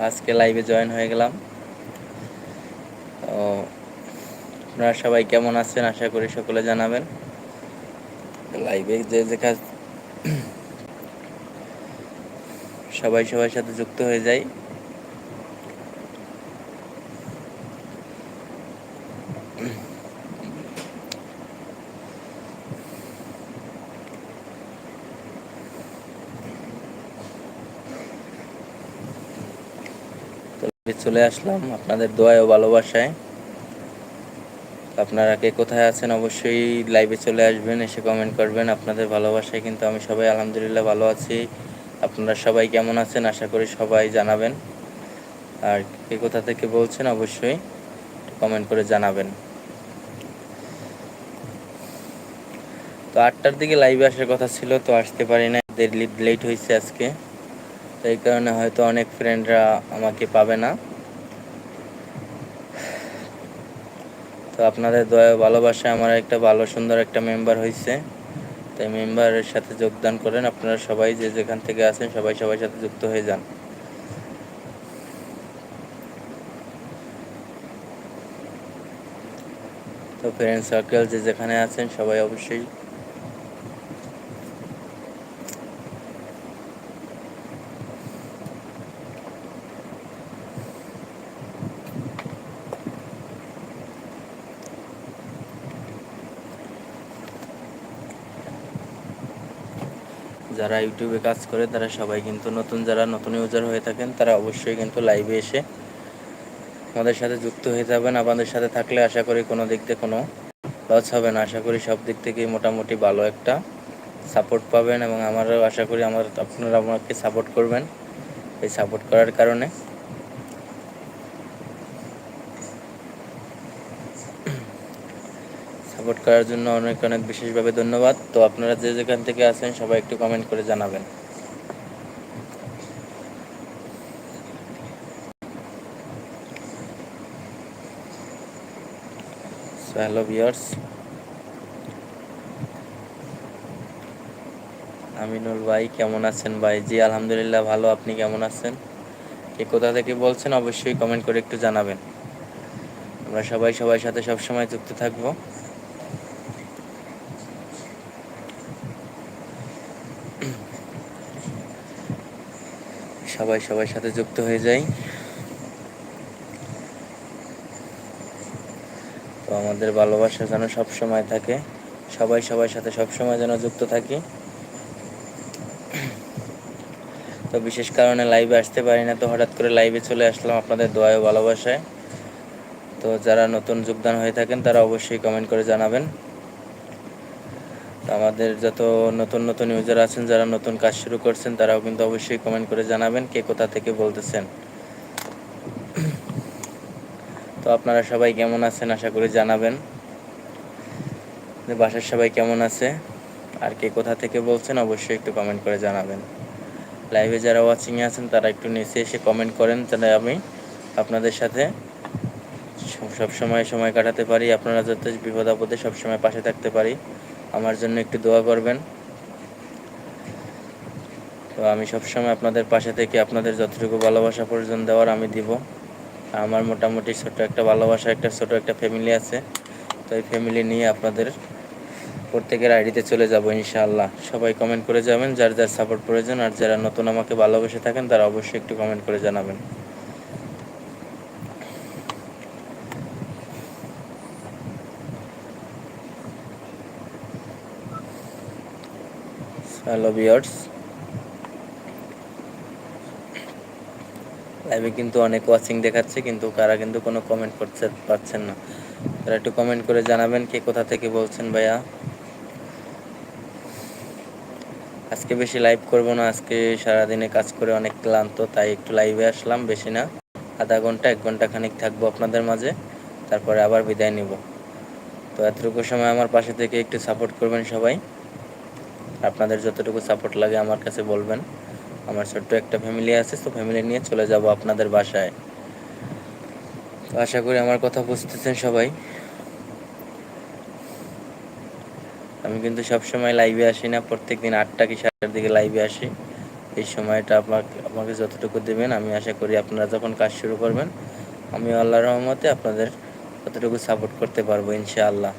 আজকে লাইভে জয়েন হয়ে গেলাম। তো আপনারা সবাই কেমন আছেন? আশা করি সকলে জানাবেন। লাইভে যে যে কাজ সবাই সবার সাথে যুক্ত হয়ে যায় চলে আসলাম আপনাদের দোয়ায় ও ভালোবাসায়। আপনারা কে কোথায় আছেন অবশ্যই লাইভে চলে আসবেন, এসে কমেন্ট করবেন। আপনাদের ভালোবাসায় কিন্তু আমি সবাই আলহামদুলিল্লাহ ভালো আছি। আপনারা সবাই কেমন আছেন আশা করি সবাই জানাবেন। আর কে কোথা থেকে বলছেন অবশ্যই কমেন্ট করে জানাবেন। তো আটটার দিকে লাইভে আসার কথা ছিল, তো আসতে পারি না লেট হয়েছে আজকে। তো এই কারণে হয়তো অনেক ফ্রেন্ডরা আমাকে পাবে না। তো আপনাদের দয়া ভালোবাসা আমার একটা ভালো, সুন্দর একটা মেম্বার হয়েছে তাই মেম্বারের সাথে যোগদান করেন। আপনারা সবাই যে যেখান থেকে আছেন, সবাই সবার সাথে যুক্ত হয়ে যান। তো ফ্রেন্ড সার্কেল যে যেখানে আছেন, সবাই অবশ্যই যারা ইউটিউবে কাজ করে, তারা সবাই কিন্তু নতুন যারা নতুন ইউজার হয়ে থাকেন, তারা অবশ্যই কিন্তু লাইভে এসে আমাদের সাথে যুক্ত হয়ে যাবেন। আমাদের সাথে থাকলে আশা করি কোনো দিক থেকে কোনো লস হবে না। আশা করি সব দিক থেকেই মোটামুটি ভালো একটা সাপোর্ট পাবেন এবং আমারও আশা করি আমার, আপনারা আমাকে সাপোর্ট করবেন এই সাপোর্ট করার কারণে। সাপোর্ট করার জন্য অনেক অনেক বিশেষভাবে ধন্যবাদ। তো আপনারা যে যেখান থেকে আছেন, সবাই একটু কমেন্ট করে জানাবেন। হ্যালো ভিওর্স আমিনুল ভাই, কেমন আছেন ভাই? জি, আলহামদুলিল্লাহ, ভালো। আপনি কেমন আছেন? কে কোথা থেকে বলছেন, অবশ্যই কমেন্ট করে একটু জানাবেন। আমরা সবাই সবার সাথে সবসময় যুক্ত থাকব। সবাই সবার সাথে যুক্ত হয়ে যাই। তো আমাদের ভালোবাসা যেন সব সময় থাকে, সবাই সবার সাথে সব সময় যেন যুক্ত থাকি। তো বিশেষ কারণে লাইভে আসতে পারি না, তো হঠাৎ করে লাইভে চলে আসলাম আপনাদের দোয়ায় ভালোবাসায়। তো যারা নতুন যোগদান হয়ে থাকেন, তারা অবশ্যই কমেন্ট করে জানাবেন। আমাদের যত নতুন নতুন ইউজার আছেন, যারা নতুন কাজ শুরু করছেন, তারাও কিন্তু অবশ্যই কমেন্ট করে জানাবেন কে কোথা থেকে বলতেছেন। তো আপনারা সবাই কেমন আছেন আশা করি জানাবেন। বাসার সবাই কেমন আছে? আর কে কোথা থেকে বলছেন অবশ্যই একটু কমেন্ট করে জানাবেন। লাইভে যারা ওয়াচিংয়ে আছেন, তারা একটু নিচে এসে কমেন্ট করেন, তাহলে আমি আপনাদের সাথে সব সময় সময় কাটাতে পারি। আপনারা যাতে বিপদ আপদে সবসময় পাশে থাকতে পারি। আমার জন্য একটু দোয়া করবেন। তো আমি সবসময় আপনাদের পাশে থেকে আপনাদের যতটুকু ভালোবাসা পর্যন্ত দেওয়ার আমি দিব। আমার মোটামুটি ছোট একটা ভালোবাসা, একটা ছোট একটা ফ্যামিলি আছে। তো এই ফ্যামিলি নিয়ে আপনাদের প্রত্যেকের আইডিতে চলে যাব ইনশাআল্লাহ। সবাই কমেন্ট করে যাবেন যার যার সাপোর্ট প্রয়োজন আর যারা নতুন আমাকে ভালোবেসে থাকেন তারা অবশ্যই একটু কমেন্ট করে জানাবেন। হ্যালো বিয়ার্স লাইভে কিন্তু অনেক ওয়াচিং দেখাচ্ছে, কিন্তু কারা কিন্তু কোনো কমেন্ট করতে পারছেন না। তারা একটু কমেন্ট করে জানাবেন কে কোথা থেকে বলছেন ভাইয়া। আজকে বেশি লাইভ করব না, আজকে সারাদিনে কাজ করে অনেক ক্লান্ত, তাই একটু লাইভে আসলাম, বেশি না। আধা ঘণ্টা, এক ঘণ্টা খানিক থাকব আপনাদের মাঝে, তারপরে আবার বিদায় নিব। তো এতটুকু সময় আমার পাশে থেকে একটু সাপোর্ট করবেন সবাই। আপনাদের যতটুকু সাপোর্ট লাগে আমার কাছে বলবেন। আমার ছোট্ট একটা ফ্যামিলি আছে, তো ফ্যামিলি নিয়ে চলে যাব আপনাদের বাসায়। তো আশা করি আমার কথা বুঝতেছেন সবাই। আমি কিন্তু সবসময় লাইভে আসি না প্রত্যেক দিন আটটা কি সাতটার দিকে লাইভে আসি। এই সময়টা আপনাকে আমাকে যতটুকু দেবেন, আমি আশা করি আপনারা যখন কাজ শুরু করবেন আমি আল্লাহ রহমতে আপনাদের ততটুকু সাপোর্ট করতে পারব, ইনশাআল্লাহ।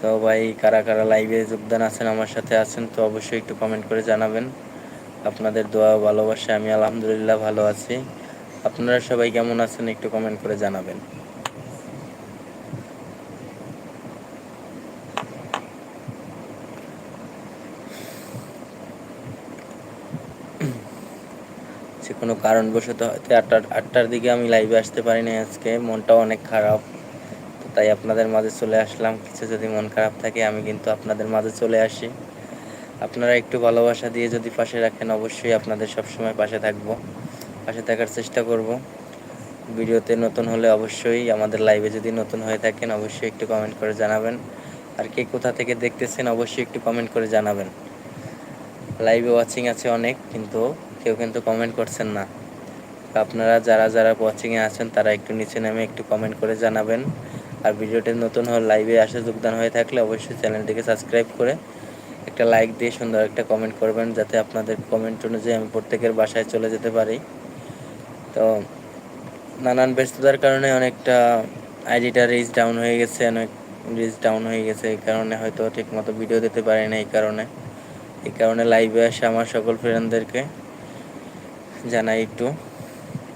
তো ভাই, কারা কারা লাইভে যোগদান আছেন, আমার সাথে আছেন, তো অবশ্যই একটু কমেন্ট করে জানাবেন। আপনাদের দোয়া ভালোবাসা আমি আলহামদুলিল্লাহ ভালো আছি। আপনারা সবাই কেমন আছেন, একটু কমেন্ট করে জানাবেন। কোনো কারণবশত হয়তো আটটার আটটার দিকে আমি লাইভে আসতে পারিনি আজকে, মনটাও অনেক খারাপ। তাই আপনাদের মাঝে চলে আসলাম। কিছু যদি মন খারাপ থাকে, আমি কিন্তু আপনাদের মাঝে চলে আসি। আপনারা একটু ভালোবাসা দিয়ে যদি পাশে রাখেন, অবশ্যই আপনাদের সবসময় পাশে থাকব। পাশে থাকার চেষ্টা করব। ভিডিওতে নতুন হলে অবশ্যই আমাদের লাইভে যদি নতুন হয়ে থাকেন, অবশ্যই একটু কমেন্ট করে জানাবেন। আর কে কোথা থেকে দেখতেছেন, অবশ্যই একটু কমেন্ট করে জানাবেন। লাইভে ওয়াচিং আছে অনেক, কিন্তু কেউ কিন্তু কমেন্ট করছেন না। আপনারা যারা যারা ওয়াচিংয়ে আছেন, তারা একটু নিচে নেমে একটু কমেন্ট করে জানাবেন। আর ভিডিওটি নতুন হলে লাইভে আসে যোগদান হয়ে থাকলে অবশ্যই চ্যানেলটিকে সাবস্ক্রাইব করে একটা লাইক দিয়ে সুন্দর একটা কমেন্ট করবেন, যাতে আপনাদের কমেন্ট অনুযায়ী আমি প্রত্যেকের বাসায় চলে যেতে পারি। তো, নানান ব্যস্ততার কারণে অনেকটা আইডিটা রিচ ডাউন হয়ে গেছে, অনেক রিচ ডাউন হয়ে গেছে, এই কারণে হয়তো ঠিকমতো ভিডিও দিতে পারি না এই কারণে। এই কারণে লাইভে আসে আমার সকল ফ্রেন্ডদেরকে জানাই একটু।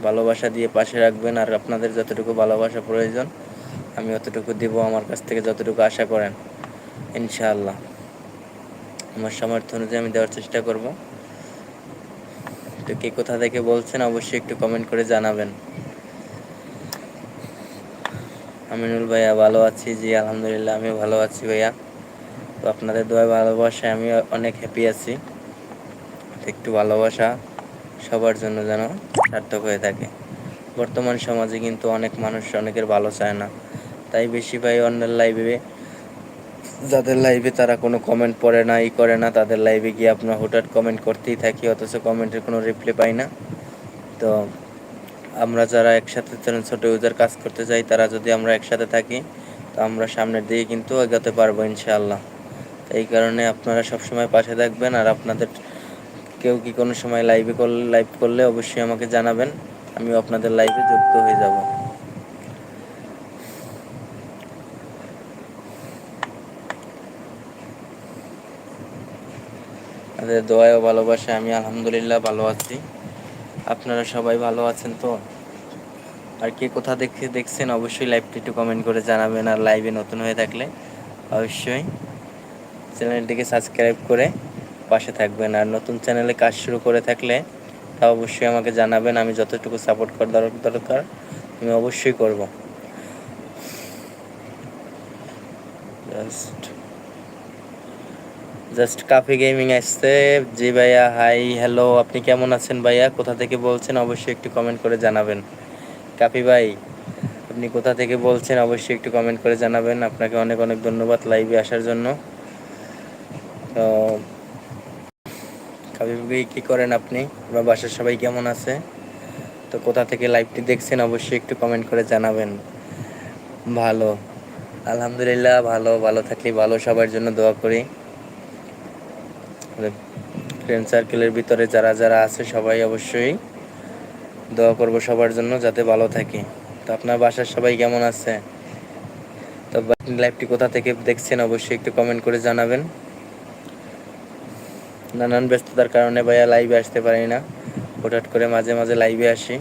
ভালোবাসা দিয়ে পাশে রাখবেন, আর আপনাদের যতটুকু ভালোবাসা প্রয়োজন আমি অতটুকু দিব, আমার কাছ থেকে যতটুকু আশা করেন, ইনশাআল্লাহ। আমার সামর্থ্য অনুযায়ী আমি দেওয়ার চেষ্টা করব। তো কে কোথা থেকে বলছেন অবশ্যই একটু কমেন্ট করে জানাবেন। আমিনুল ভাইয়া, ভালো আছি? জি, আলহামদুলিল্লাহ আমি ভালো আছি ভাইয়া। তো আপনাদের দোয়া ভালোবাসায় আমি অনেক হ্যাপি আছি। একটু ভালোবাসা সবার জন্য যেন সার্থক হয়ে থাকে। বর্তমান সমাজে কিন্তু অনেক মানুষ অনেকের ভালো চায় না। তাই বেশি ভাই অন্যের লাইভে যাদের লাইভে তারা কোনো কমেন্ট পড়ে না, ই করে না, তাদের লাইভে গিয়ে আপনার হঠাৎ কমেন্ট করতেই থাকি, অথচ কমেন্টের কোনো রিপ্লাই পাই না। তো আমরা যারা একসাথে ছোটো ইউজার কাজ করতে চাই, তারা যদি আমরা একসাথে থাকি, তো আমরা সামনের দিকে কিন্তু এগোতে পারব ইনশাআল্লাহ। এই কারণে আপনারা সবসময় পাশে থাকবেন আর আপনাদের কেউ কি কোনো সময় লাইভে করলে লাইভ করলে অবশ্যই আমাকে জানাবেন। আমিও আপনাদের লাইভে যুক্ত হয়ে যাব। আপনাদের দোয়ায় ও ভালোবাসায় আমি আলহামদুলিল্লাহ ভালো আছি। আপনারা সবাই ভালো আছেন তো? আর কে কোথা দেখে দেখছেন, অবশ্যই লাইভটি একটু কমেন্ট করে জানাবেন, আর লাইভে নতুন হয়ে থাকলে অবশ্যই চ্যানেলটিকে সাবস্ক্রাইব করে পাশে থাকবেন। আর নতুন চ্যানেলে কাজ শুরু করে থাকলে তা অবশ্যই আমাকে জানাবেন, আমি যতটুকু সাপোর্ট করার দরকার, আমি অবশ্যই করব। জাস্ট জাস্ট কাফি গেমিং আসছে। জি ভাইয়া, হাই, হ্যালো, আপনি কেমন আছেন ভাইয়া? কোথা থেকে বলছেন? অবশ্যই একটু কমেন্ট করে জানাবেন। কাফি ভাই, আপনি কোথা থেকে বলছেন? অবশ্যই একটু কমেন্ট করে জানাবেন। আপনাকে অনেক অনেক ধন্যবাদ লাইভে আসার জন্য। তো, কাফি ভাই, কী করেন আপনি? আপনার বাসার সবাই কেমন আছে? তো কোথা থেকে লাইভটি দেখছেন? অবশ্যই একটু কমেন্ট করে জানাবেন। ভালো। আলহামদুলিল্লাহ, ভালো ভালো থাকলে ভালো। সবার জন্য দোয়া করি। ফ্রেন্ড সার্কেলের ভিতরে যারা যারা আছে, সবাই অবশ্যই দোয়া করব সবার জন্য যাতে ভালো থাকি। তো আপনার বাসার সবাই কেমন আছে? তো লাইভটি কোথা থেকে দেখছেন অবশ্যই একটু কমেন্ট করে জানাবেন। নানান ব্যস্ততার কারণে ভাইয়া লাইভে আসতে পারি না। হঠাৎ করে মাঝে মাঝে লাইভে আসি।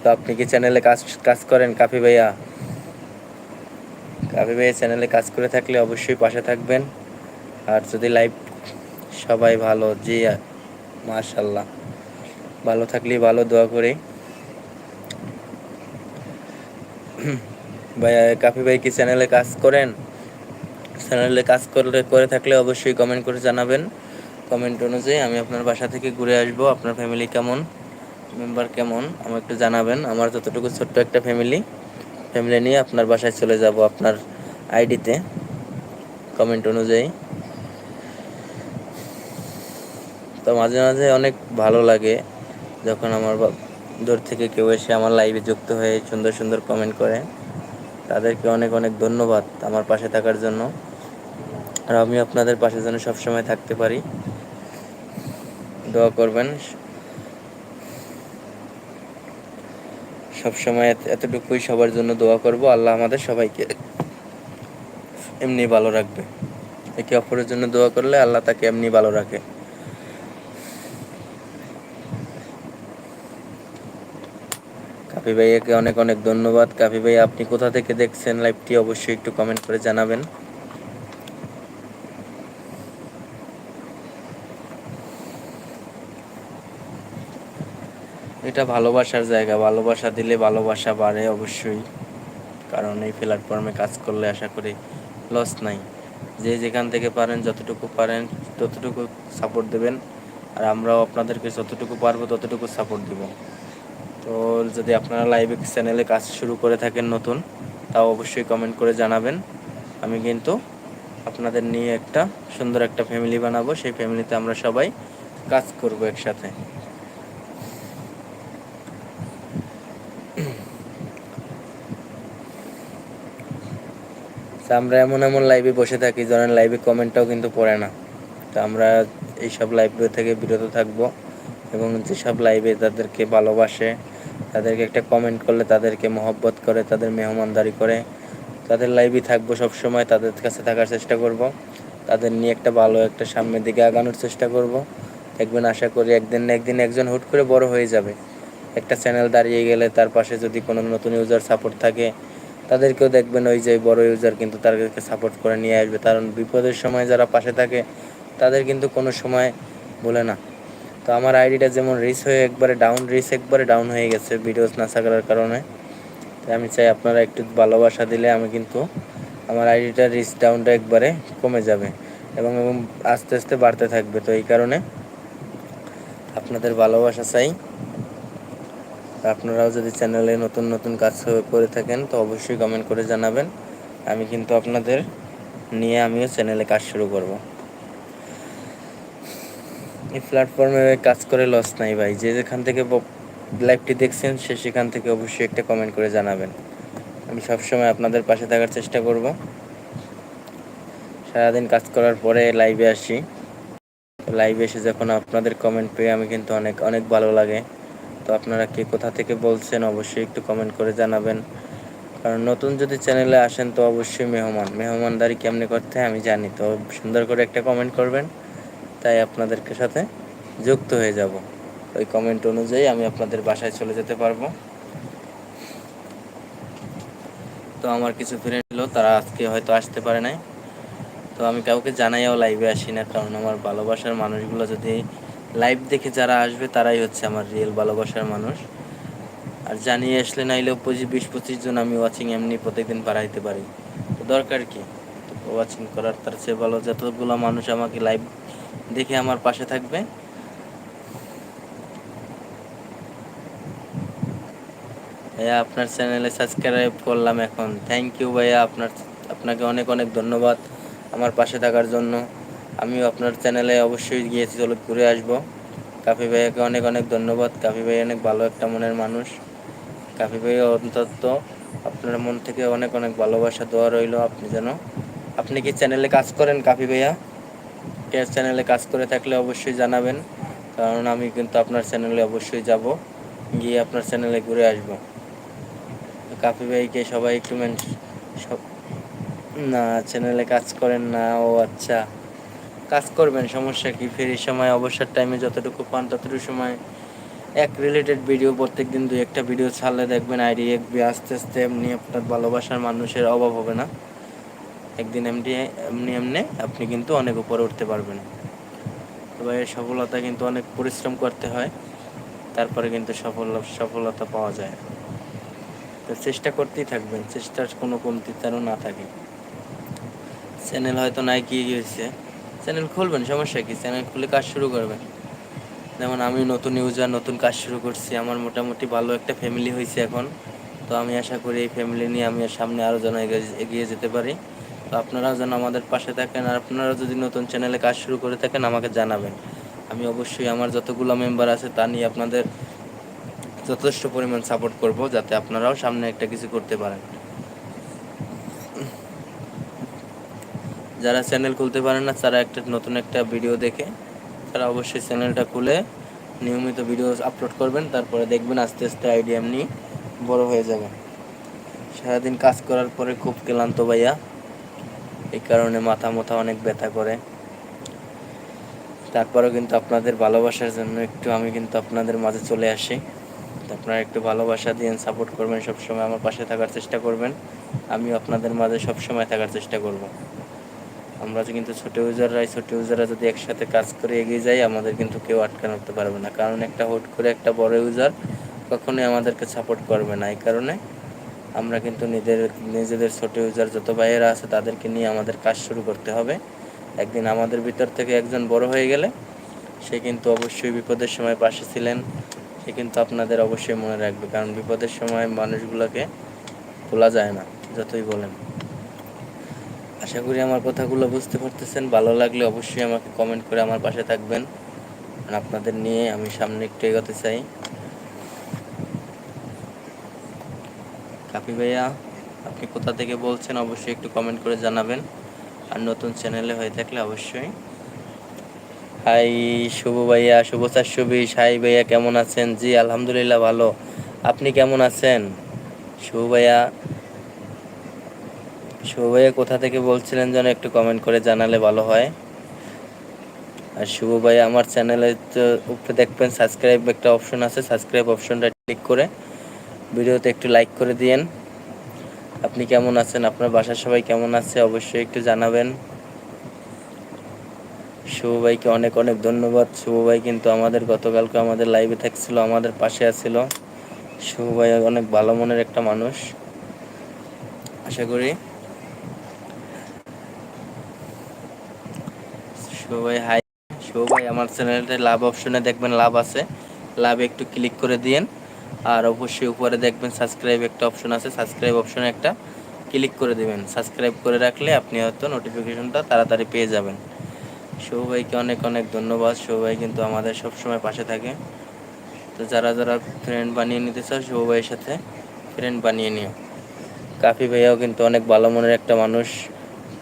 তো আপনি কি চ্যানেলে কাজ কাজ করেন কাফি ভাইয়া? কাফি ভাইয়া চ্যানেলে কাজ করে থাকলে অবশ্যই পাশে থাকবেন। আর যদি লাইভ সবাই ভালো, জি মাশাল্লাহ। ভালো থাকলে, ভালো দোয়া করি। ভাই কাফি ভাই কি চ্যানেলে কাজ করেন? চ্যানেলে কাজ করলে, করে থাকলে অবশ্যই কমেন্ট করে জানাবেন। কমেন্ট অনুযায়ী আমি আপনার বাসা থেকে ঘুরে আসব। আপনার ফ্যামিলি কেমন? মেম্বার কেমন? আমাকে একটু জানাবেন। আমার যতটুকু ছোট্ট একটা ফ্যামিলি ফ্যামিলি নিয়ে আপনার বাসায় চলে যাব আপনার আইডিতে কমেন্ট অনুযায়ী। তো মাঝে মাঝে অনেক ভালো লাগে যখন আমার দূর থেকে কেউ এসে আমার লাইভে যুক্ত হয়ে সুন্দর সুন্দর কমেন্ট করে। তাদেরকে অনেক অনেক ধন্যবাদ আমার পাশে থাকার জন্য। আর আমি আপনাদের পাশে যেন সবসময় থাকতে পারি। দোয়া করবেন। সবসময় এতটুকুই সবার জন্য দোয়া করব। আল্লাহ আমাদের সবাইকে এমনি ভালো রাখবে। একে অপরের জন্য দোয়া করলে আল্লাহ তাকে এমনি ভালো রাখে। কাফি ভাইয়াকে অনেক অনেক ধন্যবাদ। কাফি ভাই আপনি কোথা থেকে দেখছেন লাইভটি অবশ্যই একটু কমেন্ট করে জানাবেন। এটা ভালোবাসার জায়গা, ভালোবাসা দিলে ভালোবাসা বাড়ে অবশ্যই। কারণ এই প্ল্যাটফর্মে কাজ করলে আশা করি লস নাই। যে যেখান থেকে পারেন, যতটুকু পারেন, ততটুকু সাপোর্ট দেবেন। আর আমরাও আপনাদেরকে যতটুকু পারব, ততটুকু সাপোর্ট দিব। তো যদি আপনারা লাইভে চ্যানেলে কাজ শুরু করে থাকেন নতুন, তাও অবশ্যই কমেন্ট করে জানাবেন। আমি কিন্তু আপনাদের নিয়ে একটা সুন্দর একটা ফ্যামিলি বানাবো, সেই ফ্যামিলিতে আমরা সবাই কাজ করব একসাথে। আমরা এমন এমন লাইভে বসে থাকি ধরেন লাইভে কমেন্টটাও কিন্তু পড়ে না। তো আমরা এইসব লাইভগুলো থেকে বিরত থাকব এবং যেসব লাইভে তাদেরকে ভালোবাসে তাদেরকে একটা কমেন্ট করলে তাদেরকে মহব্বত করে, তাদের মেহমানদারি করে, তাদের লাইভই থাকব সবসময়, তাদের কাছে থাকার চেষ্টা করব, তাদের নিয়ে একটা ভালো একটা সামনের দিকে আগানোর চেষ্টা করব। দেখবেন আশা করি একদিন না একদিন একজন হুট করে বড় হয়ে যাবে। একটা চ্যানেল দাঁড়িয়ে গেলে তার পাশে যদি কোনো নতুন ইউজার সাপোর্ট থাকে, তাদেরকেও দেখবেন ওই যে বড় ইউজার কিন্তু তাদেরকে সাপোর্ট করে নিয়ে আসবে। কারণ বিপদের সময় যারা পাশে থাকে, তাদের কিন্তু কোনো সময় বলে না। তো আমার আইডিটা যেমন রিস হয়ে একবারে ডাউন রিস একবারে ডাউন হয়ে গেছে ভিডিওস না থাকার কারণে। তাই আমি চাই আপনারা একটু ভালোবাসা দিলে আমি কিন্তু আমার আইডিটার রিস ডাউনটা একবারে কমে যাবে এবং এবং আস্তে আস্তে বাড়তে থাকবে। তো এই কারণে আপনাদের ভালোবাসা চাই। আপনারাও যদি চ্যানেলে নতুন নতুন কাজ করে থাকেন, তো অবশ্যই কমেন্ট করে জানাবেন। আমি কিন্তু আপনাদের নিয়ে আমিও চ্যানেলে কাজ শুরু করব। এই প্ল্যাটফর্মে কাজ করে লস নাই ভাই। যে যেখান থেকে লাইভটি দেখছেন, সে সেখান থেকে অবশ্যই একটা কমেন্ট করে জানাবেন। আমি সবসময় আপনাদের পাশে থাকার চেষ্টা করব। সারাদিন কাজ করার পরে লাইভে আসি। লাইভে এসে যখন আপনাদের কমেন্ট পেয়ে আমি কিন্তু অনেক অনেক ভালো লাগে। তো আপনারা কে কোথা থেকে বলছেন অবশ্যই একটু কমেন্ট করে জানাবেন। কারণ নতুন যদি চ্যানেলে আসেন তো অবশ্যই মেহমান। মেহমানদারি কেমনি করতে আমি জানি। তো সুন্দর করে একটা কমেন্ট করবেন। তাই আপনাদেরকে সাথে যুক্ত হয়ে যাব। ওই কমেন্ট অনুযায়ী আমি আপনাদের বাসায় চলে যেতে পারব। তো আমার কিছু ফ্রেন্ড ছিল, তারা আজকে হয়তো আসতে পারে নাই। তো আমি কাউকে জানাইও লাইভে আসি না, কারণ আমার ভালোবাসার মানুষগুলো যদি লাইভ দেখে যারা আসবে, তারাই হচ্ছে আমার রিয়েল ভালোবাসার মানুষ। আর জানিয়ে আসলে নাইলেও পঁচিশ, বিশ, পঁচিশ জন আমি ওয়াচিং এমনি প্রত্যেকদিন বাড়াইতে পারি। তো দরকার কি? ওয়াচিং করার তার চেয়ে ভালো, যতগুলো মানুষ আমাকে লাইভ দেখে আমার পাশে থাকবে। ভাইয়া, আপনার চ্যানেলে সাবস্ক্রাইব করলাম এখন। থ্যাংক ইউ ভাইয়া। আপনার, আপনাকে অনেক অনেক ধন্যবাদ আমার পাশে থাকার জন্য। আমিও আপনার চ্যানেলে অবশ্যই গিয়েছি চলো ঘুরে আসব। কাফি ভাইয়াকে অনেক অনেক ধন্যবাদ। কাফি ভাই অনেক ভালো একটা মনের মানুষ। কাফি ভাই অন্তত আপনার মন থেকে অনেক অনেক ভালোবাসা দেওয়া রইল। আপনি যেন আপনি কি চ্যানেলে কাজ করেন কাফি ভাইয়া? কে চ্যানেলে কাজ করে থাকলে অবশ্যই জানাবেন, কারণ আমি কিন্তু আপনার চ্যানেলে অবশ্যই যাব, গিয়ে আপনার চ্যানেলে ঘুরে আসব। কাপি ভাইকে সবাই একটু মেন সব না চ্যানেলে কাজ করেন না, ও আচ্ছা। কাজ করবেন, সমস্যা কি? ফ্রি সময়, অবসর টাইমে যতটুকু পান ততটুকু সময়। এক রিলেটেড ভিডিও প্রত্যেক দিন দুই একটা ভিডিও ছাড়লে দেখবেন আইডি একবি আস্তে আস্তে এমনি আপনার ভালোবাসার মানুষের অভাব হবে না। একদিন এমনি এমনি এমনি আপনি কিন্তু অনেক উপরে উঠতে পারবেন। তবে সফলতা কিন্তু অনেক পরিশ্রম করতে হয়, তারপরে কিন্তু সফল, সফলতা পাওয়া যায়। তো চেষ্টা করতেই থাকবেন, চেষ্টার কোনো কমতি যেন না থাকে। চ্যানেল হয়তো নাই কি হয়েছে চ্যানেল খুলবেন, সমস্যা কি? চ্যানেল খুলে কাজ শুরু করবেন। যেমন আমি নতুন ইউজার নতুন কাজ শুরু করছি, আমার মোটামুটি ভালো একটা ফ্যামিলি হয়েছে এখন। তো আমি আশা করি এই ফ্যামিলি নিয়ে আমি সামনে আরও যেন এগিয়ে যেতে পারি। তো আপনারা যেন আমাদের পাশে থাকেন আর আপনারা যদি নতুন চ্যানেলে কাজ শুরু করে থাকেন, আমাকে জানাবেন। আমি অবশ্যই আমার যতগুলো মেম্বার আছে তা নিয়ে আপনাদের যথেষ্ট পরিমাণ সাপোর্ট করব, যাতে আপনারাও সামনে একটা কিছু করতে পারেন। যারা চ্যানেল খুলতে পারেন না, তারা একটা নতুন একটা ভিডিও দেখে, তারা অবশ্যই চ্যানেলটা খুলে নিয়মিত ভিডিও আপলোড করবেন, তারপরে দেখবেন আস্তে আস্তে আইডিয়া এমনি বড় হয়ে যাবে সারাদিন কাজ করার পরে খুব ক্লান্ত ভাইয়া। এই কারণে মাথা মাথা অনেক ব্যথা করে। তারপরেও কিন্তু আপনাদের ভালোবাসার জন্য একটু আমি কিন্তু আপনাদের মাঝে চলে আসি। আপনারা একটু ভালোবাসা দিয়ে সাপোর্ট করবেন, সবসময় আমার পাশে থাকার চেষ্টা করবেন। আমিও আপনাদের মাঝে সবসময় থাকার চেষ্টা করব। আমরা কিন্তু ছোটো ইউজাররাই, ছোটো ইউজাররা যদি একসাথে কাজ করে এগিয়ে যাই, আমাদের কিন্তু কেউ আটকানো উঠতে পারবে না। কারণ একটা হুট করে একটা বড় ইউজার কখনোই আমাদেরকে সাপোর্ট করবে না। এই কারণে আমরা কিন্তু নিজের, নিজেদের ছোট ইউজার যত ভাইয়েরা আছে তাদেরকে নিয়ে আমাদের কাজ শুরু করতে হবে। একদিন আমাদের ভিতর থেকে একজন বড় হয়ে গেলে সে কিন্তু অবশ্যই বিপদের সময় পাশে ছিলেন। সে কিন্তু আপনাদের অবশ্যই মনে রাখবে, কারণ বিপদের সময় মানুষগুলোকে ভোলা যায় না, যতই বলেন। আশা করি আমার কথাগুলো বুঝতে পারতেছেন। ভালো লাগলে অবশ্যই আমাকে কমেন্ট করে আমার পাশে থাকবেন। আপনাদের নিয়ে আমি সামনে একটু এগোতে চাই। কাপি ভাইয়া, আপনি কোথা থেকে বলছেন অবশ্যই একটু কমেন্ট করে জানাবেন। আর নতুন চ্যানেলে হয়ে থাকলে অবশ্যই। হাই শুভ ভাইয়া, শুভ চার শুভিস হাই ভাইয়া, কেমন আছেন? জি, আলহামদুলিল্লাহ ভালো। আপনি কেমন আছেন? শুভ ভাইয়া। শুভ ভাইয়া, কোথা থেকে বলছিলেন যেন একটু কমেন্ট করে জানালে ভালো হয়? আর শুভ ভাইয়া, আমার চ্যানেলে উপরে দেখবেন সাবস্ক্রাইব একটা অপশন আছে সাবস্ক্রাইব অপশনটা ক্লিক করে ভিডিওতে একটু লাইক করে দিয়েন। আপনি কেমন আছেন? আপনার বাসার সবাই কেমন আছে? অবশ্যই একটু জানাবেন। শুভ ভাইকে অনেক অনেক ধন্যবাদ। শুভ ভাই কিন্তু আমাদের গতকালকে আমাদের লাইভে থাকছিল, আমাদের পাশে আছিল। শুভ ভাই অনেক ভালো মনের একটা মানুষ। আশা করি। শুভ ভাই হাই শুভ ভাই, আমার চ্যানেলতে লাভ অপশনে দেখবেন লাভ আছে। লাভ একটু ক্লিক করে দিয়েন। আর অবশ্যই উপরে দেখবেন সাবস্ক্রাইব একটা অপশন আছে। সাবস্ক্রাইব অপশনে একটা ক্লিক করে দেবেন। সাবস্ক্রাইব করে রাখলে আপনি হয়তো নোটিফিকেশনটা তাড়াতাড়ি পেয়ে যাবেন। ভাইকে অনেক অনেক ধন্যবাদ। ভাই কিন্তু আমাদের সবসময় পাশে থাকে। তো যারা যারা ফ্রেন্ড বানিয়ে নিতে চাও শুভ ভাইয়ের সাথে ফ্রেন্ড বানিয়ে নিও। কাফি ভাইয়াও কিন্তু অনেক ভালো মনের একটা মানুষ।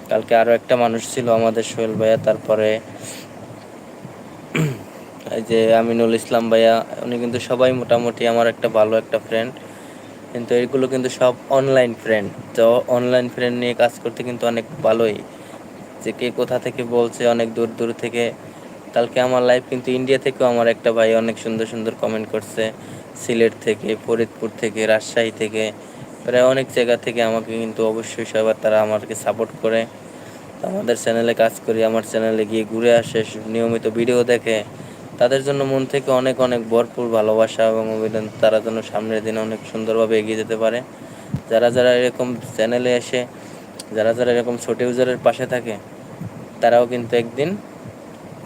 কালকে আরও একটা মানুষ ছিল আমাদের সোহেল ভাইয়া। তারপরে যে আমিনুল ইসলাম ভাইয়া, উনি কিন্তু সবাই মোটামুটি আমার একটা ভালো একটা ফ্রেন্ড কিন্তু এগুলো কিন্তু সব অনলাইন ফ্রেন্ড তো অনলাইন ফ্রেন্ড নিয়ে কাজ করতে কিন্তু অনেক ভালোই। যে কে কোথা থেকে বলছে, অনেক দূর দূর থেকে। কালকে আমার লাইফ কিন্তু ইন্ডিয়া থেকেও আমার একটা ভাই অনেক সুন্দর সুন্দর কমেন্ট করছে। সিলেট থেকে, ফরিদপুর থেকে, রাজশাহী থেকে। প্রায় অনেক জায়গা থেকে আমাকে কিন্তু অবশ্যই সবার তারা আমাকে সাপোর্ট করে। আমাদের চ্যানেলে কাজ করি, আমার চ্যানেলে গিয়ে ঘুরে আসে, নিয়মিত ভিডিও দেখে। তাদের জন্য মন থেকে অনেক অনেক ভরপুর ভালোবাসা এবং অভিনন্দন তারা যেন সামনের দিনে অনেক সুন্দরভাবে এগিয়ে যেতে পারে। যারা যারা এরকম চ্যানেলে এসে, যারা যারা এরকম ছোট ইউজারের পাশে থাকে, তারাও কিন্তু একদিন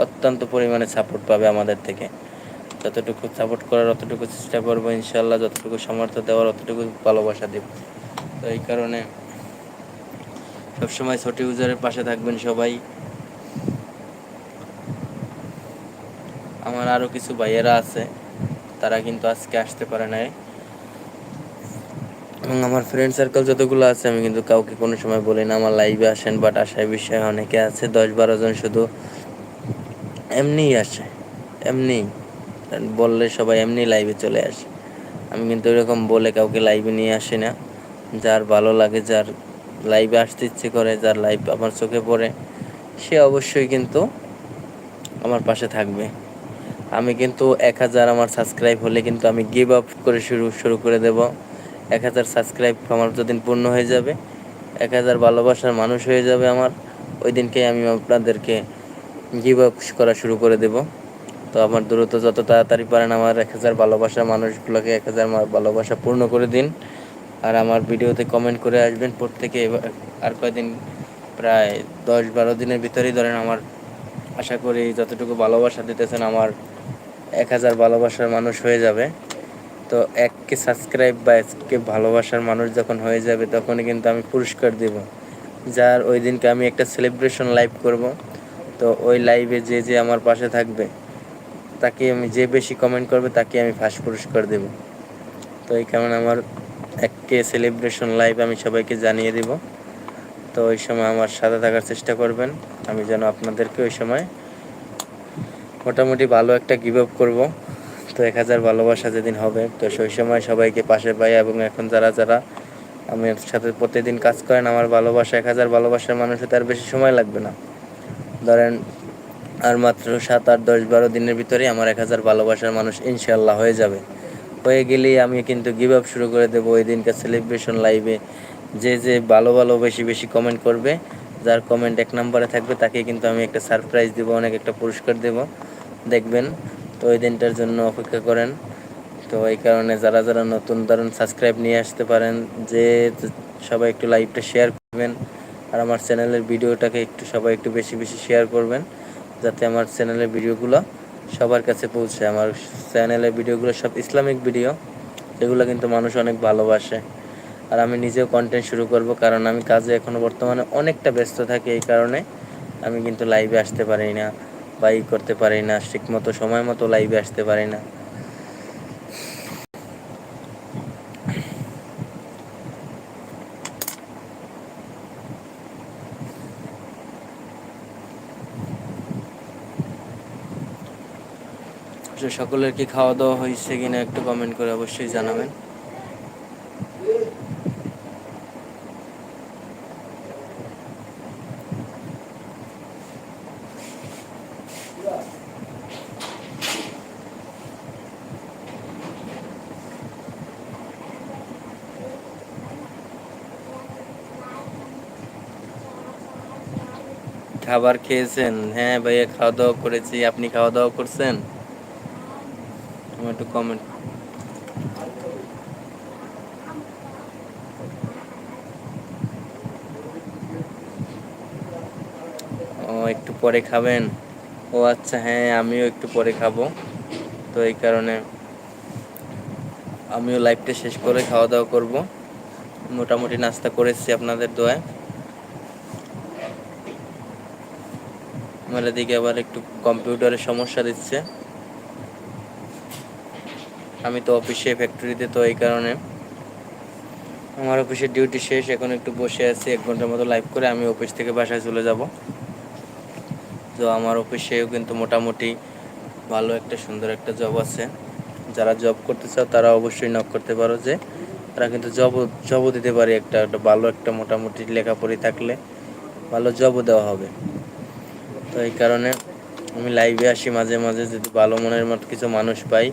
অত্যন্ত পরিমাণে সাপোর্ট পাবে আমাদের থেকে। যতটুকু সাপোর্ট করার অতটুকু চেষ্টা করব ইনশাল্লাহ যতটুকু সমর্থ দেওয়ার অতটুকু ভালোবাসা দেব। তো এই কারণে সবসময় ছোট ইউজারের পাশে থাকবেন সবাই। আমার আরও কিছু ভাইয়েরা আছে, তারা কিন্তু আজকে আসতে পারে নাই। এবং আমার ফ্রেন্ড সার্কেল যতগুলো আছে, আমি কিন্তু কাউকে কোনো সময় বলি না, আমার লাইভে আসেন বাট আসায় বিষয়ে অনেকে আছে, দশ বারো জন শুধু। এমনিই আসে এমনি বললে সবাই এমনি লাইভে চলে আসে। আমি কিন্তু এরকম বলে কাউকে লাইভে নিয়ে আসি না। যার ভালো লাগে, যার লাইভে আসতে ইচ্ছে করে, যার লাইভ আমার চোখে পড়ে, সে অবশ্যই কিন্তু আমার পাশে থাকবে। আমি কিন্তু এক হাজার আমার সাবস্ক্রাইব হলে কিন্তু আমি গিভ আপ করে শুরু শুরু করে দেব। এক হাজার সাবস্ক্রাইব আমার যদিন পূর্ণ হয়ে যাবে, এক হাজার ভালোবাসার মানুষ হয়ে যাবে আমার। ওই দিনকে আমি আপনাদেরকে গিভ আপ করা শুরু করে দেব। তো আমার দ্রুত যত তাড়াতাড়ি পারেন আমার এক হাজার ভালোবাসার মানুষগুলোকে এক হাজার ভালোবাসা পূর্ণ করে দিন। আর আমার ভিডিওতে কমেন্ট করে আসবেন। প্রত্যেকে আর কয়দিন? প্রায় দশ বারো দিনের ভিতরেই ধরেন আমার। আশা করি যতটুকু ভালোবাসা দিতেছেন আমার এক হাজার ভালোবাসার মানুষ হয়ে যাবে। তো এককে সাবস্ক্রাইব বা এককে ভালোবাসার মানুষ যখন হয়ে যাবে, তখনই কিন্তু আমি পুরস্কার দেব। যার ওই দিনকে আমি একটা সেলিব্রেশন লাইভ করব। তো ওই লাইভে যে যে আমার পাশে থাকবে, তাকে আমি যে বেশি কমেন্ট করবে, তাকে আমি ফার্স্ট পুরস্কার দেব। তো এই কারণে আমার এককে সেলিব্রেশন লাইভ আমি সবাইকে জানিয়ে দেব। তো ওই সময় আমার সাথে থাকার চেষ্টা করবেন। আমি যেন আপনাদেরকে ওই সময় মোটামুটি ভালো একটা গিভ আপ করব। তো এক হাজার ভালোবাসা যেদিন হবে, তো সেই সময় সবাইকে পাশে পাই এবং এখন যারা যারা আমার সাথে প্রতিদিন কাজ করেন, আমার ভালোবাসা, এক হাজার ভালোবাসার মানুষের তার বেশি সময় লাগবে না। ধরেন, আর মাত্র সাত, আট, দশ, বারো দিনের ভিতরেই আমার এক হাজার ভালোবাসার মানুষ ইনশাল্লাহ হয়ে যাবে। হয়ে গেলেই আমি কিন্তু গিভ আপ শুরু করে দেবো ওই দিনকার সেলিব্রেশন লাইভে যে যে ভালো ভালো বেশি বেশি কমেন্ট করবে, যার কমেন্ট এক নম্বরে থাকবে তাকে কিন্তু আমি একটা সারপ্রাইজ দেবো, অনেক একটা পুরস্কার দেবো। দেখবেন। তো ওই দিনটার জন্য অপেক্ষা করেন। তো এই কারণে যারা যারা নতুন, ধরুন সাবস্ক্রাইব নিয়ে আসতে পারেন, যে সবাই একটু লাইভটা শেয়ার করবেন, আর আমার চ্যানেলের ভিডিওটাকে একটু সবাই একটু বেশি বেশি শেয়ার করবেন, যাতে আমার চ্যানেলের ভিডিওগুলো সবার কাছে পৌঁছে। আমার চ্যানেলের ভিডিওগুলো সব ইসলামিক ভিডিও যেগুলো কিন্তু মানুষ অনেক ভালোবাসে। আর আমি নিজেও কন্টেন্ট শুরু করব, কারণ আমি কাজে এখনও বর্তমানে অনেকটা ব্যস্ত থাকি, এই কারণে আমি কিন্তু লাইভে আসতে পারি না। বা ই করতে পারি না ঠিক মতো সময় মতো লাইভে আসতে পারি না। তো সকলের কি খাওয়া দাওয়া হয়েছে কিনা একটু কমেন্ট করে অবশ্যই জানাবেন। খাবার খেয়েছেন? হ্যাঁ ভাইয়া খাওয়া দাওয়া করেছি। আপনি খাওয়া দাওয়া করছেন একটু কমেন্ট ও, একটু পরে খাবেন? ও আচ্ছা হ্যাঁ আমিও একটু পরে খাব। তো এই কারণে আমিও লাইফটা শেষ করে খাওয়া দাওয়া করব। মোটামুটি নাস্তা করেছি আপনাদের দোয়ায়। আমার এদিকে আবার একটু কম্পিউটারের সমস্যা দিচ্ছে। আমি তো অফিসে, ফ্যাক্টরিতে তো এই কারণে। আমার অফিসের ডিউটি শেষ, এখন একটু বসে আছি, এক ঘণ্টার মতো লাইভ করে আমি অফিস থেকে বাসায় চলে যাব। তো আমার অফিসেও কিন্তু মোটামুটি ভালো একটা, সুন্দর একটা জব আছে। যারা জব করতে চাও, তারা অবশ্যই নক করতে পারো যে, তারা কিন্তু জব জবও দিতে পারে একটা ভালো একটা মোটামুটি লেখাপড়ি থাকলে। ভালো জবও দেওয়া হবে। তো এই কারণে আমি লাইভে আসি মাঝে মাঝে, যদি ভালো মনের মতো কিছু মানুষ পাই,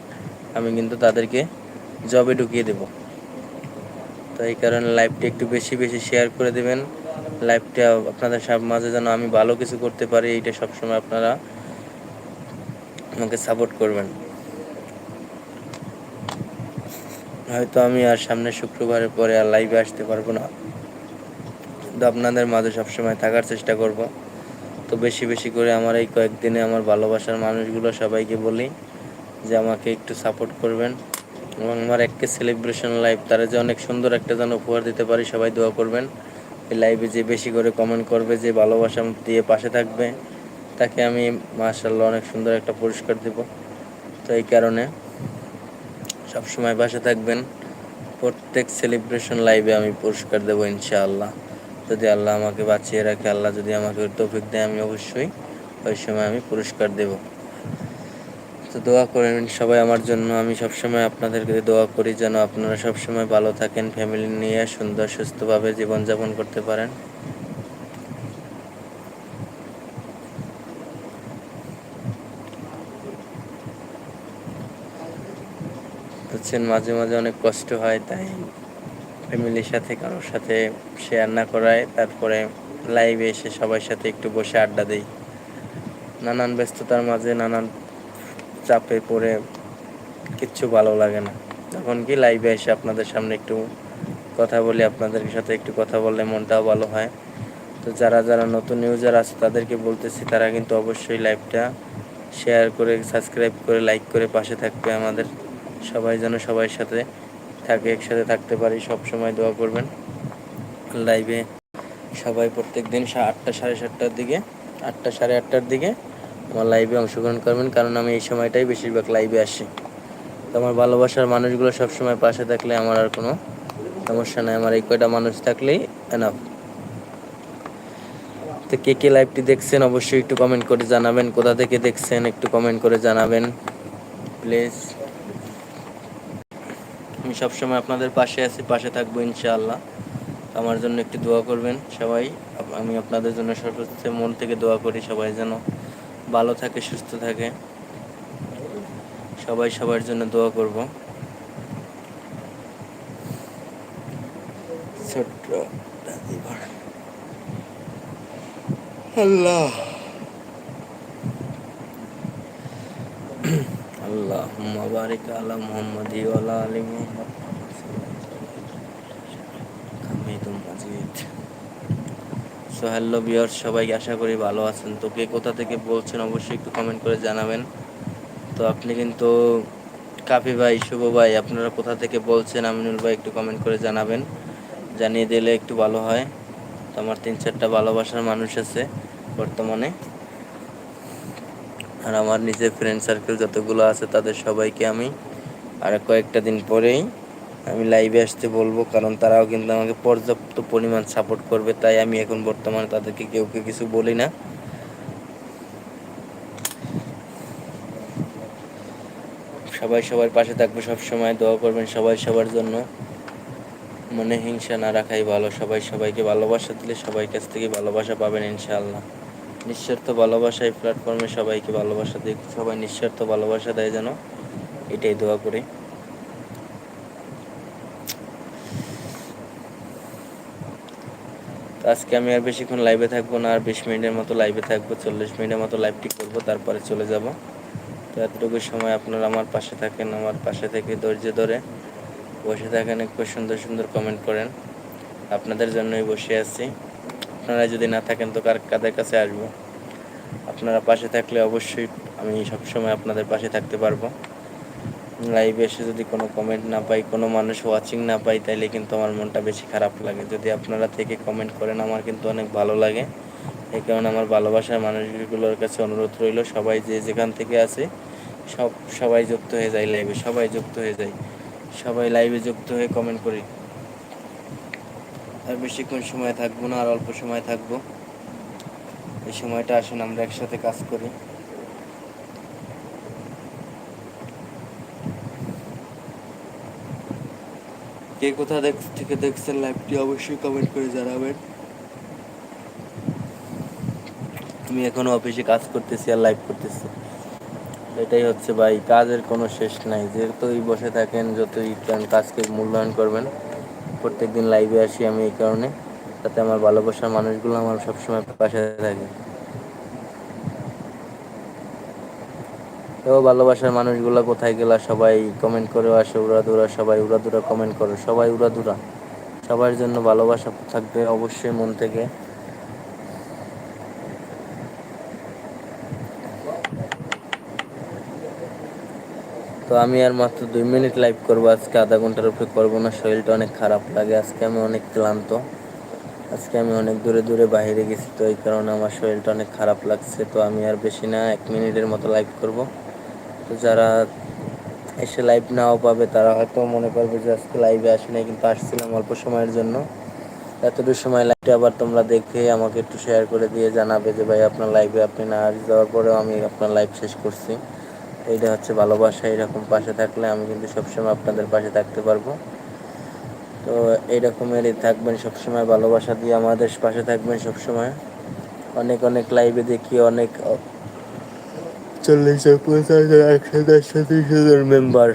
আমি কিন্তু তাদেরকে জবে ঢুকিয়ে দেব। তো এই কারণে লাইভটা একটু বেশি বেশি শেয়ার করে দেবেন। লাইভটা আপনাদের সব মাঝে যেন আমি ভালো কিছু করতে পারি, এইটা সবসময় আপনারা আমাকে সাপোর্ট করবেন। হয়তো আমি আর সামনে শুক্রবারের পরে আর লাইভে আসতে পারব না। কিন্তু আপনাদের মাঝে সবসময় থাকার চেষ্টা করব। তো বেশি বেশি করে আমার এই কয়েকদিনে আমার ভালোবাসার মানুষগুলো সবাইকে বলি যে আমাকে একটু সাপোর্ট করবেন এবং আমার একটা সেলিব্রেশন লাইভ তারা যে অনেক সুন্দর একটা যেন উপহার দিতে পারি, সবাই দোয়া করবেন। এই লাইভে যে বেশি করে কমেন্ট করবে, যে ভালোবাসা দিয়ে পাশে থাকবে, তাকে আমি মার্শাল্লাহ অনেক সুন্দর একটা পুরস্কার দেব। তো এই কারণে সবসময় পাশে থাকবেন। প্রত্যেক সেলিব্রেশন লাইভে আমি পুরস্কার দেবো ইনশাআল্লাহ। যদি আল্লাহ আমাকে বাঁচিয়ে রাখে, আল্লাহ যদি আমাকে তৌফিক দেয়, আমি অবশ্যই ওই সময় আমি পুরস্কার দেব। তো দোয়া করেন সবাই আমার জন্য। আমি সবসময় আপনাদেরকে দোয়া করি যেন আপনারা সবসময় ভালো থাকেন ফ্যামিলি নিয়ে সুন্দর, সুস্থভাবে জীবনযাপন করতে পারেন। বুঝছেন, মাঝে মাঝে অনেক কষ্ট হয়, তাই ফ্যামিলির সাথে, কারোর সাথে শেয়ার না করায়। তারপরে লাইভে এসে সবার সাথে একটু বসে আড্ডা দিই। নানান ব্যস্ততার মাঝে, নানান চাপে পড়ে কিচ্ছু ভালো লাগে না। তখন কি লাইভে এসে আপনাদের সামনে একটু কথা বলি, আপনাদের সাথে একটু কথা বললে মনটাও ভালো হয়। তো যারা যারা নতুন ইউজার আছে, তাদেরকে বলতেছি, তারা কিন্তু অবশ্যই লাইভটা শেয়ার করে সাবস্ক্রাইব করে লাইক করে পাশে থাকবে আমাদের সবাই যেন সবার সাথে। থাকে, একসাথে থাকতে পারি সব সময় দোয়া করবেন। লাইভে সবাই প্রত্যেক দিন আটটা সাড়ে সাতটার দিকে, আটটা সাড়ে আটটার দিকে আমার লাইভে অংশগ্রহণ করবেন, কারণ আমি এই সময়টাই বেশিরভাগ লাইভে আসি। তো আমার ভালোবাসার মানুষগুলো সবসময় পাশে থাকলে আমার আর কোনো সমস্যা নাই, আমার এই কয়টা মানুষ থাকলেই এনাফ তো কে কে লাইভটি দেখছেন অবশ্যই একটু কমেন্ট করে জানাবেন, কোথা থেকে দেখছেন একটু কমেন্ট করে জানাবেন। প্লিজ আমি সবসময় আপনাদের পাশে আছি, পাশে থাকব ইনশাআল্লাহ। আমার জন্য একটু দোয়া করবেন সবাই। আমি আপনাদের জন্য সর্বোচ্চ মন থেকে দোয়া করি সবাই যেন ভালো থাকে, সুস্থ থাকে। সবাই সবার জন্য দোয়া করব। ছোট্ট আল্লাহ। আল্লাহ বারিক আলা মুহাম্মাদি ওয়ালা আলি মুহাম্মদ হামিদুম মাজিদ সো হ্যালো বিয়ার সবাই আশা করি ভালো আছেন। তো কে কোথা থেকে বলছেন অবশ্যই একটু কমেন্ট করে জানাবেন। তো আপনি কিন্তু কাফি ভাই, শুভ ভাই, আপনারা কোথা থেকে বলছেন আমিনুল ভাই একটু কমেন্ট করে জানাবেন। জানিয়ে দিলে একটু ভালো হয়। তো আমার তিন চারটা ভালোবাসার মানুষ আছে বর্তমানে। আর আমার নিজের ফ্রেন্ড সার্কেল যতগুলো আছে তাদের সবাইকে আমি আর কয়েকটা দিন পরেই আমি লাইভে আসতে বলব, কারণ তারাও কিন্তু আমাকে পর্যাপ্ত পরিমাণ সাপোর্ট করবে, তাই আমি এখন বর্তমানে তাদেরকে কেউ কেউ কিছু বলি না। সবাই সবার পাশে থাকবে সব সময় দোয়া করবেন সবাই সবার জন্য। মনে হিংসা না রাখাই ভালো, সবাই সবাইকে ভালোবাসা দিলে সবাই কাছ থেকে ভালোবাসা পাবেন ইনশাআল্লাহ। নিঃস্বার্থ ভালোবাসা এই প্ল্যাটফর্মে সবাইকে ভালোবাসা দিক, সবাই নিঃস্বার্থ ভালোবাসা দেয় যেন, এটাই দোয়া করি। আজকে আমি আর বেশিক্ষণ লাইভে থাকব না, আর বিশ মিনিটের মতো লাইভে থাকব, চল্লিশ মিনিটের মতো লাইভটি করব, তারপরে চলে যাব। তো এতটুকু সময় আপনারা আমার পাশে থাকেন, আমার পাশে থেকে ধৈর্য ধরে বসে থাকেন, একটু সুন্দর সুন্দর কমেন্ট করেন। আপনাদের জন্যই বসে আছি। আপনারা যদি না থাকেন তো কার কাদের কাছে আসব? আপনারা পাশে থাকলে অবশ্যই আমি সবসময় আপনাদের পাশে থাকতে পারব। লাইভে এসে যদি কোনো কমেন্ট না পাই, কোনো মানুষ ওয়াচিং না পাই, তাইলে কিন্তু আমার মনটা বেশি খারাপ লাগে। যদি আপনারা থেকে কমেন্ট করেন, আমার কিন্তু অনেক ভালো লাগে। এই কারণে আমার ভালোবাসার মানুষগুলোর কাছে অনুরোধ রইল, সবাই যে যেখান থেকে আছে, সব সবাই যুক্ত হয়ে যায় লাইভে সবাই যুক্ত হয়ে যায়। সবাই লাইভে যুক্ত হয়ে কমেন্ট করি। আর বেশিক্ষণ সময় থাকব না, আর অল্প সময় থাকব। এই সময়টা আসুন আমরা একসাথে কাজ করি। কে কোথা দেখ, থেকে দেখছেন লাইভটি অবশ্যই কমেন্ট করে জানাবেন। আমি এখনও অফিসে কাজ করতেছি আর লাইভ করতেছি। এটাই হচ্ছে ভাই, কাজের কোনো শেষ নাই। যেহেতুই বসে থাকেন, যতই কাজকে মূল্যায়ন করবেন প্রত্যেকদিন লাইভে আসি আমি এই কারণে, তাতে আমার ভালোবাসার মানুষগুলো আমার সবসময় পাশে থাকে। তো ভালোবাসার মানুষগুলো কোথায় গেলা সবাই কমেন্ট করে আসে উড়াদুরা সবাই উড়াদুরা কমেন্ট করে, সবাই উড়াদুরা সবার জন্য ভালোবাসা থাকবে অবশ্যই মন থেকে। তো আমি আর মাত্র দুই মিনিট লাইভ করব। আজকে আধা ঘণ্টার উপরে করব না। শরীরটা অনেক খারাপ লাগে। আজকে আমি অনেক ক্লান্ত। আজকে আমি অনেক দূরে দূরে বাইরে গেছি তো এই কারণে আমার শরীরটা অনেক খারাপ লাগছে। তো আমি আর বেশি না, এক মিনিটের মতো লাইভ করব। তো যারা এসে লাইভ নাও পাবে, তারা হয়তো মনে করবে যে আজকে লাইভে আসি নাই, কিন্তু আসছিলাম অল্প সময়ের জন্য। এতটুকু সময় লাইভটা আবার তোমরা দেখে আমাকে একটু শেয়ার করে দিয়ে জানাবে যে, ভাই, আপনার লাইভে আপনি না আস যাওয়ার পরেও আমি আপনার লাইভ শেষ করছি। এইটা হচ্ছে ভালোবাসা এরকম পাশে থাকলে আমি কিন্তু সবসময় আপনাদের পাশে থাকতে পারব। তো এইরকমেরই থাকবেন সবসময় ভালোবাসা দিয়ে আমাদের পাশে থাকবেন সবসময়। অনেক অনেক লাইভে দেখি অনেক চল্লিশ পঞ্চাশ একশো দেড়শো তিরিশ হাজার মেম্বার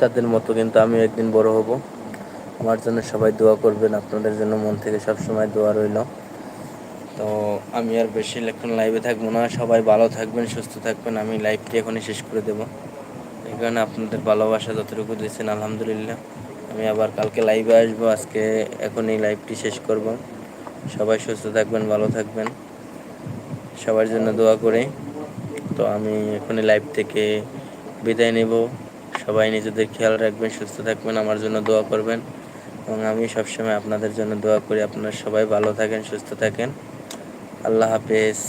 তাদের মতো কিন্তু আমি একদিন বড় হব। আমার জন্য সবাই দোয়া করবেন আপনাদের জন্য মন থেকে সব সময় দোয়া রইল। তো আমি আর বেশি এখন লাইভে থাকব না। সবাই ভালো থাকবেন, সুস্থ থাকবেন। আমি লাইভটি এখনই শেষ করে দেবো। এই কারণে আপনাদের ভালোবাসা যতটুকু দিয়েছেন, আলহামদুলিল্লাহ। আমি আবার কালকে লাইভে আসব। আজকে এখনই লাইভটি শেষ করব। সবাই সুস্থ থাকবেন, ভালো থাকবেন। সবার জন্য দোয়া করি। তো আমি এখনই লাইভ থেকে বিদায় নেব। সবাই নিজেদের খেয়াল রাখবেন, সুস্থ থাকবেন, আমার জন্য দোয়া করবেন। এবং আমি সবসময় আপনাদের জন্য দোয়া করি। আপনারা সবাই ভালো থাকেন, সুস্থ থাকেন। আল্লাহ হাফেজ।